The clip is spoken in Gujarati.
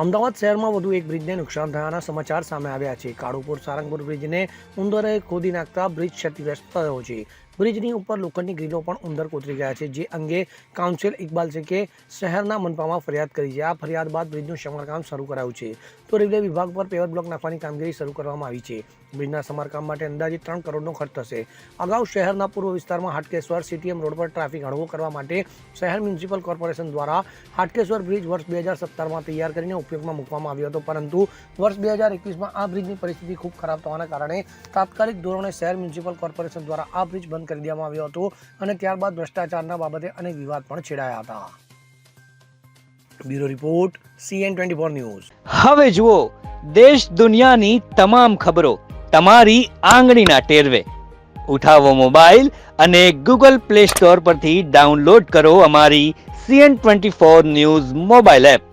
અમદાવાદ શહેરમાં વધુ એક બ્રિજને નુકસાન થયાના સમાચાર સામે આવ્યા છે. કાળુપુર સારંગપુર બ્રિજને ઉંદરે ખોદી નાખતા બ્રિજ ક્ષતિગ્રસ્ત થયો છે. બ્રિજની ઉપર લોખંડની ગ્રીલો પણ ઉંદર કોતરી ગયા છે, જે અંગે કાઉન્સિલ ઇકબાલ કે શહેરના મનપામાં ફરિયાદ કરી છે. આ ફરિયાદ બાદ બ્રિજનું સમારકામ શરૂ કરાયું છે. તો રેલવે વિભાગ પર પેવર બ્લોક નાખવાની કામગીરી શરૂ કરવામાં આવી છે. બ્રિજના સમારકામ માટે અંદાજે ત્રણ કરોડનો ખર્ચ થશે. અગાઉ શહેરના પૂર્વ વિસ્તારમાં હાટકેશ્વર સીટીએમ રોડ પર ટ્રાફિક હળવો કરવા માટે શહેર મ્યુનિસિપલ કોર્પોરેશન દ્વારા હાટકેશ્વર બ્રિજ વર્ષ બે હજાર સત્તરમાં તૈયાર કરીને ઉપયોગમાં મૂકવામાં આવ્યો હતો. પરંતુ વર્ષ બે હજાર એકવીસમાં આ બ્રિજની પરિસ્થિતિ ખૂબ ખરાબ થવાના કારણે તાત્કાલિક ધોરણે શહેર મ્યુનિસિપલ કોર્પોરેશન દ્વારા આ બ્રિજ બંધ કરી દેવામાં આવ્યો હતો અને ત્યારબાદ ભ્રષ્ટાચારના બાબતે અનેક વિવાદ પણ છેડાયા હતા. Bureau report CN twenty four news. હવે જુઓ, દેશ દુનિયાની તમામ ખબરો તમારી આંગળીના ટેરવે. ઉઠાવો મોબાઈલ અને ગૂગલ પ્લે સ્ટોર પરથી ડાઉનલોડ કરો અમારી CN twenty four news mobile app.